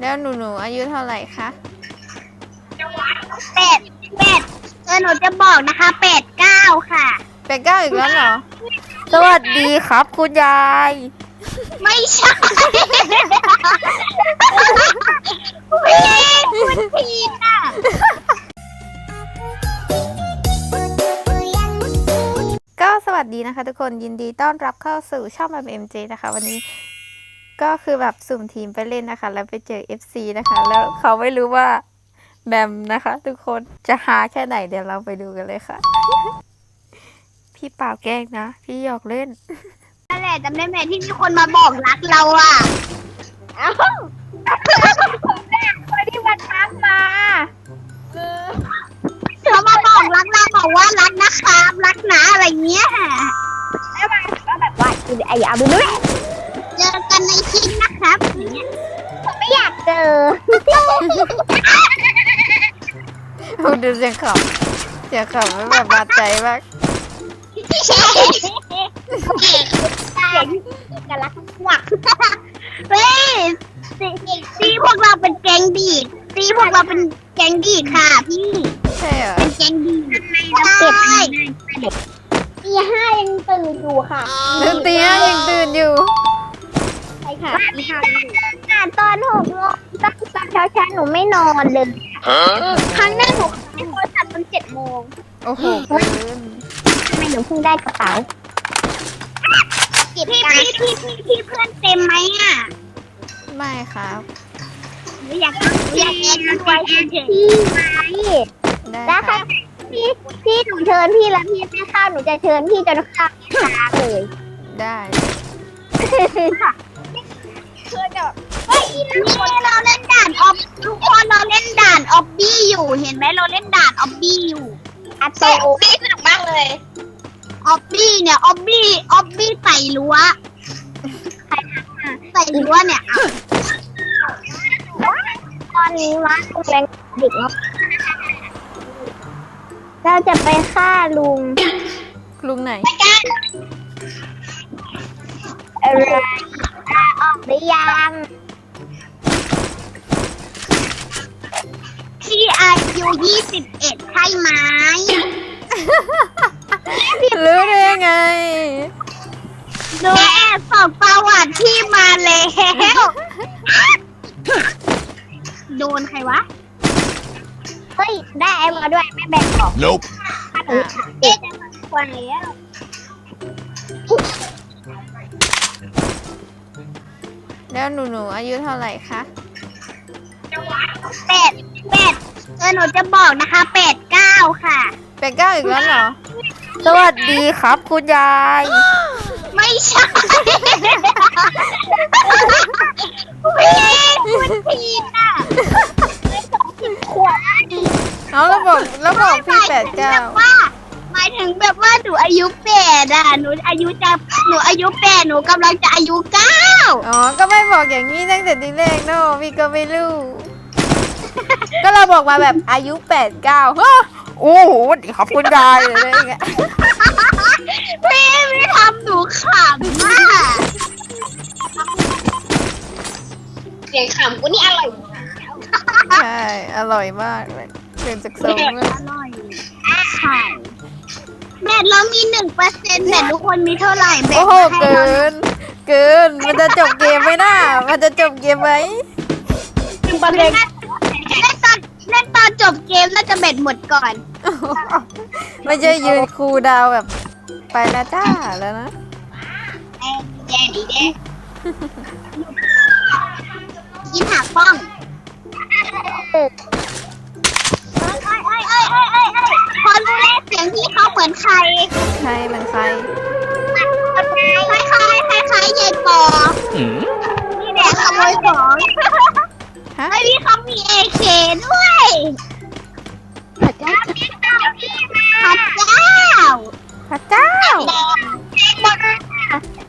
แล้วหนูหนูอายุเท่าไหร่คะเป็ดเป็ดเออหนูจะบอกนะคะเป็ดเก้าค่ะเป็ดเก้าอีกแล้วเหรอ สวัสดีครับคุณยาย ไม่ใช่พี่คุณพีน่ะ ก็สวัสดีนะคะทุกคนยินดีต้อนรับเข้าสู่ช่องแบบ MJ นะคะ วันนี้ ก็คือแบบสุ่มทีมไปเล่นนะคะ แล้วไปเจอ FC นะคะ แล้วเขาไม่รู้ว่าแบมนะคะ ทุกคนจะหาแค่ไหนเดี๋ยวเราไปดูกันเลยค่ะ พี่เปล่าแกล้งนะ พี่หยอกเล่นนั่นแหละจำได้ไหมที่มีคนมาบอกรักเราอะเอ้าคนที่มาทักมาเขามาบอกรักเราบอกว่ารักนะครับรักนะอะไรเงี้ยแล้วมันก็แบบว่าไอ้เอาไปด้วยเจอกัน ในคลิปนะครับอย่างเงี้ยผมไม่อยากเจอโอ้ดูเสียงขำเสียงขำไม่แบบบาดใจมากเสียงกันรักหวักเฮ้ยซีซีพวกเราเป็นแก๊งดีดซีพวกเราเป็นแก๊งดีดค่ะพี่ใช่เหรอเป็นแก๊งดีดใช่ตีห้ายังตื่นอยู่ค่ะดนตรียังตื่นอยู่ใช่ ค่ะตีห้าอ่านตอนหกโมงตอนตอนเช้าเช้าหนูไม่นอนเลยครั้งแรกหนูไม่โทรศัพท์ตอนเจ็ดโมงโอ้โหเกินทำไมหนูเพิ่งได้กระเป๋าพี่พี่พี่พี่พี่เพื่อนเต็มไหมอะไม่ครับหนูอยากอยากเอ็นด้วยพี่ไหมได้แล้วคค่ะรับพี่พี่หนูเชิญพี่แล้วพี่ไม่เข้าหนูจะเชิญพี่จนข้าวไม่ค้างเลย ได้ ค่ะ เชิญแบบนี่เราเล่นด่านออบทุกคนเราเล่นด่านออบบี้อยู่ เห็นไหมเราเล่นด่านออบบี้อยู่อัตโตบี้สนุกมากเลย ออบบี้เนี่ยออบบี้ออบบี้ใส่รั้วใส่รั้วเนี่ยตอนนี้วัดแรงดึกแล้วเราจะไปฆ่าลุงลุงไหน ไปกันอะไร หรือยังพี่อายุยี่สิบเอ็ดใช่ไหมรู้ได้ยังไงหนูแอบสอบประวัติพี่มาแล้ว โดนใครวะ เฮ้ย ได้ไอ้มาด้วยไม่แบ่งออก Nope. เอ๊ะจะมาควรแล้ว แล้วหนูหนูอายุเท่าไหร่คะเป็ดเป็ดเออหนูจะบอกนะคะเป็ดเก้าค่ะเป็ดเก้าอีกแล้วเหรอ สวัสดีครับคุณยาย ไม่ใช่พี่คุณพีน่ะสองสิบขวบเอาแล้วบอกแล้วบอกพี่แปดเก้าแบบว่าหมายถึงแบบว่าหนูอายุแปดอะหนูอายุจะหนูอายุแปดหนูกำลังจะอายุเก้าอ๋อ ก็ไม่บอกอย่างนี้ตั้งแต่ทีแรกเนอะพี่ก็ไม่รู้ ก็เราบอกมาแบบอายุแปดเก้าฮะโอ้โหดีครับคุณยายเลยอะไรอย่างเงี้ยพี่ไม่ทำหนูขำมากเสียงขำกูนี่อร่อยใช่ อร่อยมากเลยเปลี่ยนจากทรงเลย อร่อยใช่ แบตเรามีหนึ่งเปอร์เซ็นต์แบตทุกคนมีเท่าไหร่แบตโอ้โหให้เกิเรานเกินมันจะจบเกมไหมน่ามันจะจบเกมไหมหนึ่งเปอร์เซ็นต์เล่นตอนเล่นตอนจบเกมน่าจะแบตหมดก่อน ไม่ใช่ยืนคูลดาวน์แบบ ไปนะจ้าแล้วนะแย่ดีแย่กินหักป้องเอ้ยเอ้ยเอ้ยเอ้ยเอ้ยเอ้ยเอ้ยพอรู้แล้วเสียงพี่เขาเห มือนใครใครมันใครคล้ายคล้ายคล้ายคล้ายๆยายปอ Hmm? นี่แหละขโมยของฮะไอ้พี่เขามีเอเคด้วยพระเจ้าพระเจ้าพระเจ้า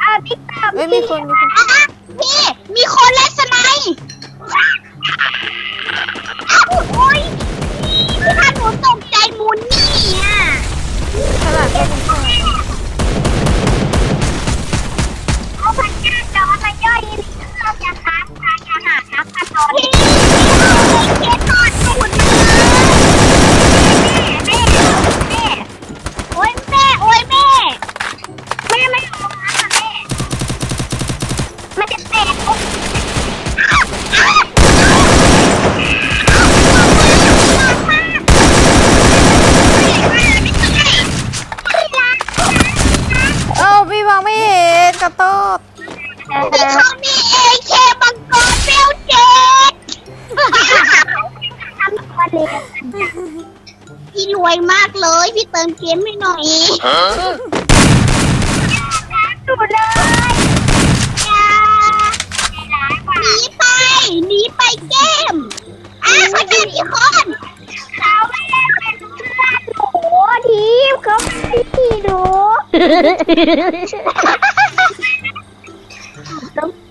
อะพี่ตามเอ้ยมีคนมีคนอะพี่มีคนเล่นสไน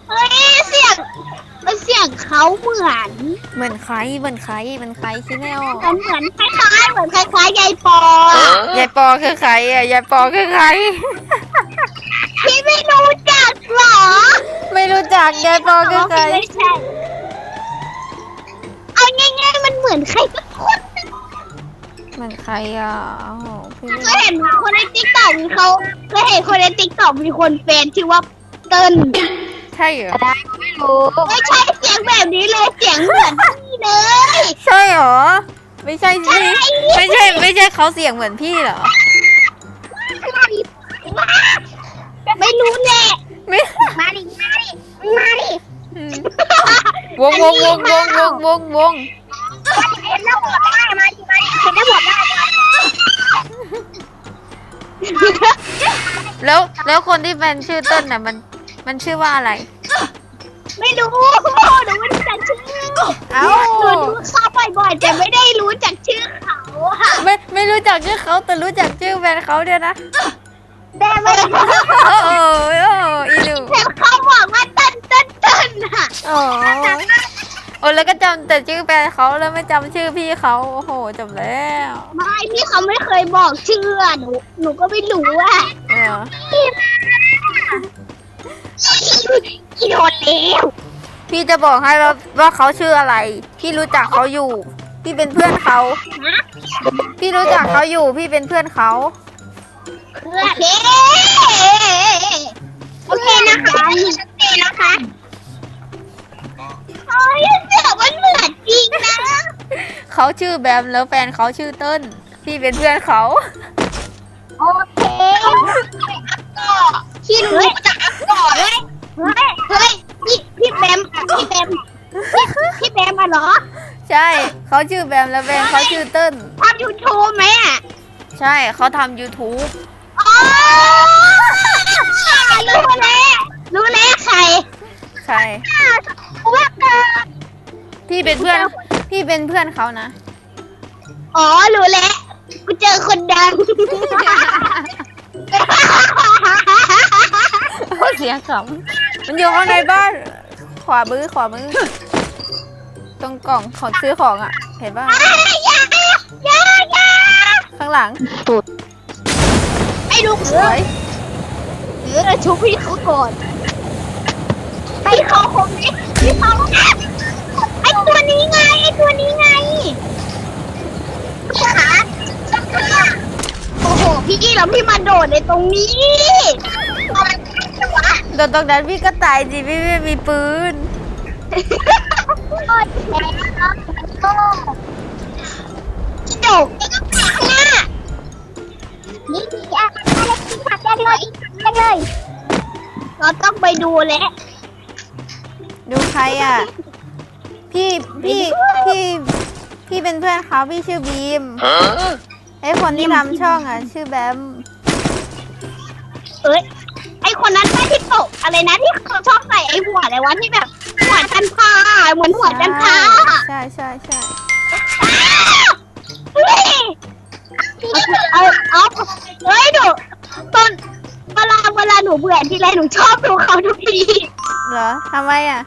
เฮ้ยเสียงมันเสียงเขาเหมือนเหมือนใครเหมือนใครเหมือนใครคิดไม่ออกเหมือนเหมือนคล้ายๆเหมือนคล้ายๆยายปอ Huh? ยายปอคือใครอะยายปอคือใคร พี่ไม่รู้จักเหรอไม่รู้จักยายปอคือใครไม่ใช่เอาง่ายๆมันเหมือนใครสักคนหนึ่งเหมือนใครอะอ้าว พี่ไม่เคยเห็นคนในติ๊กต็อกมีเขาเคยเห็นคนในติ๊กต็อกมีคนแฟนชื่อว่าเติ้ลใช่เหรอ ไม่รู้ ไม่ใช่เสียงแบบนี้เลยเสียงเหมือนพี่เลย ใช่เหรอ ไม่ใช่ใช่ ไม่ใช่ ไม่ใช่เขาเสียงเหมือนพี่เหรอ ไม่รู้แหละไม่ มาดิมาดิมาดิอืมวงวงวงวงวงวงวง เห็นแล้วบอกได้มาดิมาดิเห็นแล้วบอกได้ แล้วแล้วคนที่เป็นชื่อเต้นน่ะมันมันชื่อว่าอะไร ไม่รู้หนูไม่รู้จักชื่อเอ้า หนูดูเขาบ่อยๆแต่ไม่ได้รู้จักชื่อเขาค่ะไม่ไม่รู้จักชื่อเขาแต่รู้จักชื่อแฟนเขาเดียวนะแต่ไม่รู้โอ้โหโอ้โหอีหนูแต่เขาบอกว่าเต้นเต้นเต้นอะโอ้โอ้แล้วก็จำแต่ชื่อแฟนเขาแล้วไม่จำชื่อพี่เขาโอ้โหจำแล้วไม่พี่เขาไม่เคยบอกชื่ออะหนูหนูก็ไม่รู้อะเอออีโดนแล้วพี่จะบอกให้ว่าว่าเขาชื่ออะไร พี่รู้จักเขาอยู่ พี่เป็นเพื่อนเขา พี่รู้จักเขาอยู่ พี่เป็นเพื่อนเขาโอเคโอเคนะคะชัดเจนนะคะ โอ้ยเสือมันเหมือนจริงนะเขาชื่อแบมแล้วแฟนเขาชื่อเติ้ลพี่เป็นเพื่อนเขาโอเคพี่รู้จักอักกอเฮ้ยเฮ้ยเฮ้ยพี่พี่แบมพี่แบมพี่พี่แบมอะเหรอใช่เขาชื่อแบมแล้วแฟนเขาชื่อเติ้ลทำยูทูบไหมอะใช่เขาทำ YouTube อ๋อรู้แล้วรู้แล้วใครใช่ ว่าเกิดพี่เป็นเพื่อน พี่เป็นเพื่อนเขานะ อ๋อ รู้แล้วกูเจอคนดัง เสียงขำมันอยู่ข้างในบ้าน ขวามือขวามือ ตรงกล่องขอซื้อของอะ เห็นป่ะ อย่าอย่าอย่าข้างหลังไอ้ลูกสเอ้วยยเออชุบพี่เขาก่อนให้เขาคงไม่พี่เขาไอ้ตัวนี้ไง ไอ้ตัวนี้ไงขาโอ้โหพี่แล้วพี่มาโดดในตรงนี้มันจะวะโดนตรงนั้นพี่ก็ตายสิพี่ไม่มีปืนโคตรแรงนะโอ้โดดข้างหน้านี่นี่อะอะไรกินผักแดงเลยแดงเลย เราต้องไปดูแหล้วดูใครอะ พี่พี่พี่พี่เป็นเพื่อนเขาพี่ชื่อบีม Huh? ไอ้คนที่ทำช่องอะ ชื่อแบมเอ้ยไอคนนั้นป้าที่ตกอะไรนะที่เขาชอบใส่ไอหัวอะไรวะที่แบบหัวจันทราเหมือนหัวจันทราใช่ใช่ใช่เฮ้ยเอาเอาเฮ้ยหนูตอนเวลาเวลาหนูเบื่อทีไรหนูชอบดูเขาทุกทีเหรอทำไมอะ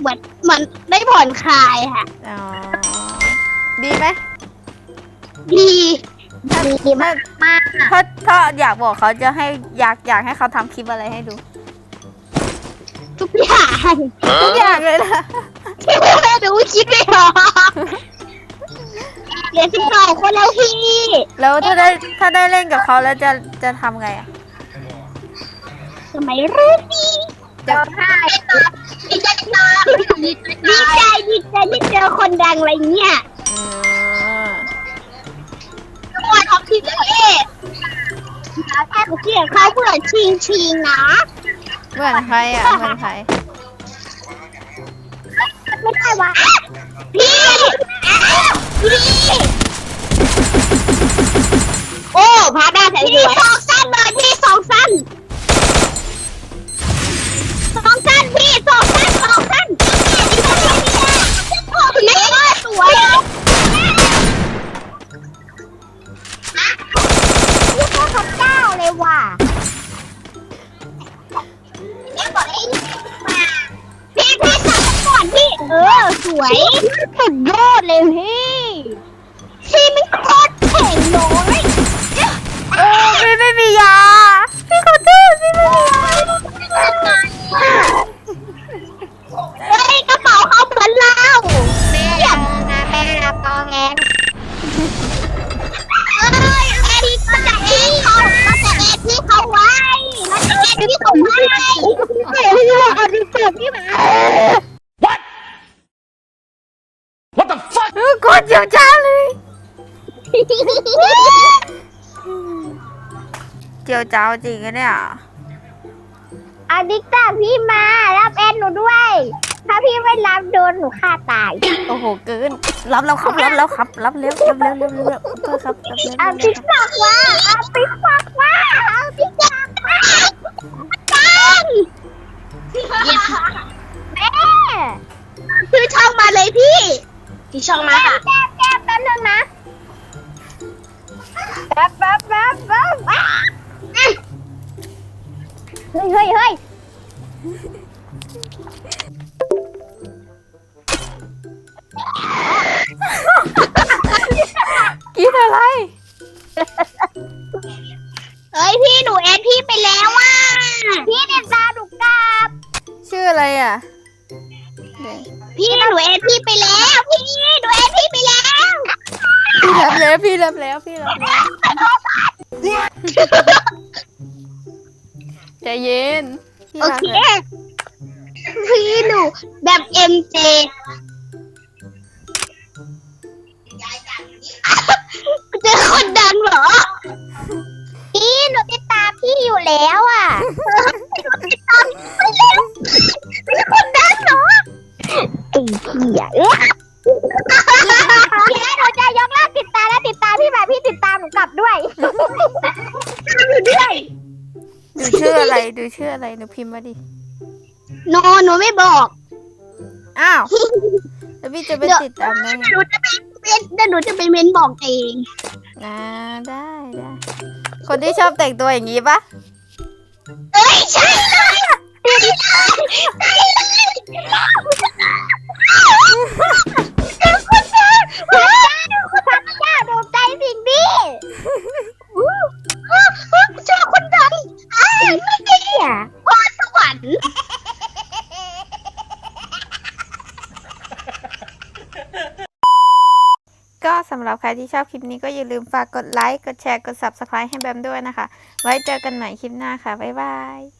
เหมือนเหมือนได้ผ่อนคลายค่ะอ๋อดีไหม ดีถ้าดีมากมากถ้าถ้าอยากบอกเขาจะให้อยากอยากให้เขาทำคลิปอะไรให้ดู ทุกอย่างทุกอย่างเลยนะหนูคิดไม่ออกเหลือสิบสองคนแล้วพี่แล้วถ้าได้ถ้าได้เล่นกับเขาแล้วจะจะทำไงอะทำไมรู้ดีจะดีใจดีใจดีใจที่เจอคนดังอะไรเงี้ย ทุกคนท็อปทีเอแค่เสียงเขาเพื่อชิงชิงนะ เหมือนใครอะเหมือนใครไม่ได้วะพี่พี่โอ้พาได้แต่พี่สองสั้นเลยพี่สองสั้นสองสั้นพี่สองสั้นสอง สุดยอดเลยพี่พี่มันโคตรเก่งเลย จียวจ้าวจริงอะเนี่ยอาดิกต้าพี่มารับแอนหนูด้วย ถ้าพี่ไม่รับโดนหนูฆ่าตายโอ้โหเกินรับแล้วครับรับแล้วครับ รับเร็วรับเร็วเร็วเร็วเร็วโทษครับรับเร็วเอาเร็วติ๊กตอกว่าเอาติ๊กตอกว่าเอาติ๊กตอกว่ากันแม่ชื่อช่องมาเลยพี่ที่ช่องมาค่ะแก้แก้แป๊บนึงนะแป๊บแป๊บแป๊บแป๊บอะ เฮ้ยเฮ้ยเฮ้ยกินอะไร เฮ้ยพี่หนูแอดพี่ไปแล้วว่ะพี่เนตาหนูกลับ ชื่ออะไรอะเดี๋ยวพี่หนูแอดพี่ไปแล้ว พี่หนูแอดพี่ไปแล้วพี่รับแล้วพี่รับแล้วพี่รับแล้ว ออะไรดูชื่ออะไรหนูพิมพ์มาดิโนหนูไม่บอกอ้าวแล้วพี่จะไปติดตามได้ไงหนูจะไปเม้นเดี๋ยวหนูจะไปเม้นบอกเองอ่าได้ได้คนที่ชอบแต่งตัวอย่างนี้ปะเอ้ยใช่เลยใช่เลยใช่เลย รที่ชอบคลิปนี้ก็อย่าลืมฝากกดไลค์ กดแชร์ กด subscribe ให้แบมด้วยนะคะ ไว้เจอกันใหม่คลิปหน้าค่ะ บ๊ายบาย